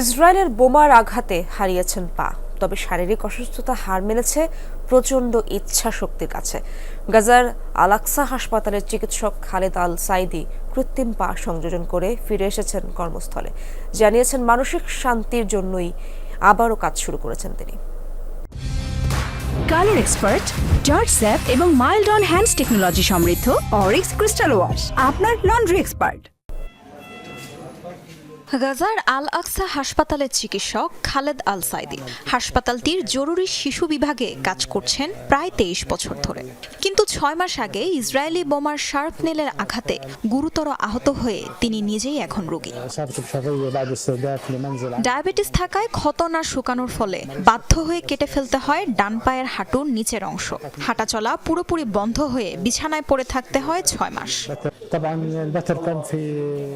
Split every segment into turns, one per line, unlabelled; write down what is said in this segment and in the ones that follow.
ইসরায়েলের বোমার আঘাতে হারিয়েছেন পা। তবে শারীরিক অসুস্থতা হার মেনেছে প্রচণ্ড ইচ্ছা শক্তির কাছে। গাজার আলাক্সা হাসপাতালের চিকিৎসক খালেদ আল সাইদি কৃত্রিম পা সংযোজন করে ফিরে এসেছেন কর্মস্থলে। জানিয়েছেন, মানসিক শান্তির জন্যই আবারও কাজ শুরু করেছেন তিনি।
কালার এক্সপার্ট জর্জ স্যাপ এবং মাইল্ড অন হ্যান্ডস টেকনোলজি সমৃদ্ধ অরিক্স ক্রিস্টাল ওয়াশ, আপনার লন্ড্রি এক্সপার্ট।
গাজার আল আকসা হাসপাতালের চিকিৎসক খালেদ আল সাইদি হাসপাতালটির জরুরি শিশু বিভাগে কাজ করছেন প্রায় তেইশ বছর ধরে। কিন্তু ছয় মাস আগে ইসরায়েলি বোমার শার্পনেলের আঘাতে গুরুতর আহত হয়ে তিনি নিজেই এখন রোগী। ডায়াবেটিস থাকায় ক্ষত না শুকানোর ফলে বাধ্য হয়ে কেটে ফেলতে হয় ডান পায়ের হাঁটুর নিচের অংশ। হাঁটাচলা পুরোপুরি বন্ধ হয়ে বিছানায় পড়ে থাকতে হয় ছয় মাস।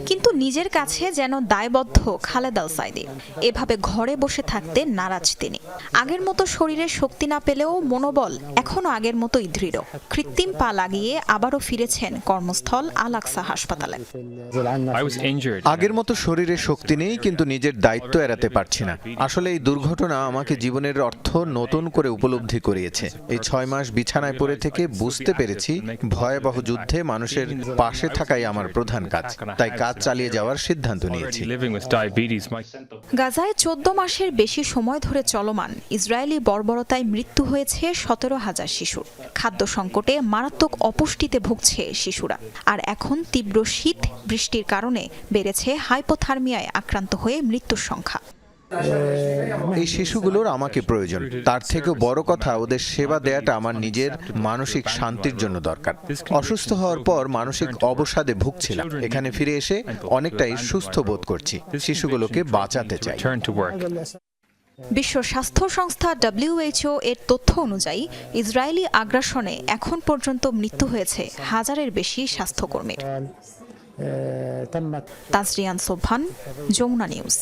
কিন্তু নিজের কাছে যেন দায়বদ্ধ খালেদ আল সাইদি এভাবে ঘরে বসে থাকতে নারাজ তিনি। আগের মতো শরীরে শক্তি না পেলেও মনোবল এখনও আগের মতোই দৃঢ়। কৃত্রিম পা লাগিয়ে আবারও ফিরেছেন কর্মস্থল
আল আকসা হাসপাতালে
আগের মতো শরীরে শক্তি নেই কিন্তু নিজের দায়িত্ব এড়াতে পারছি না। আসলে এই দুর্ঘটনা আমাকে জীবনের অর্থ নতুন করে উপলব্ধি করিয়েছে। এই ছয় মাস বিছানায় পড়ে থেকে বুঝতে পেরেছি ভয়াবহ যুদ্ধে মানুষের পাশে থাকাই আমার প্রধান কাজ। তাই কাজ চালিয়ে যাওয়ার সিদ্ধান্ত নিয়েছি।
গাজায় চোদ্দ মাসের বেশি সময় ধরে চলমান ইসরায়েলি বর্বরতায় মৃত্যু হয়েছে সতেরো হাজার শিশুর খাদ্য সংকটে মারাত্মক অপুষ্টিতে ভুগছে শিশুরা। আর এখন তীব্র শীত বৃষ্টির কারণে বেড়েছে হাইপোথার্মিয়ায় আক্রান্ত হয়ে মৃত্যুর সংখ্যা।
এই শিশুগুলোর আমাকে প্রয়োজন। তার থেকেও বড় কথা ওদের সেবা দেয়াটা আমার নিজের মানসিক শান্তির জন্য দরকার। অসুস্থ হওয়ার পর মানসিক অবসাদে ভুগছিলাম। এখানে ফিরে এসে অনেকটাই সুস্থ বোধ করছি। শিশুগুলোকে বাঁচাতে চাই।
বিশ্ব স্বাস্থ্য সংস্থা ডাব্লিউএইচও এর তথ্য অনুযায়ী ইসরায়েলি আগ্রাসনে এখন পর্যন্ত মৃত্যু হয়েছে হাজারের বেশি স্বাস্থ্যকর্মীর। তাজরিয়ান সোভান যমুনা নিউজ।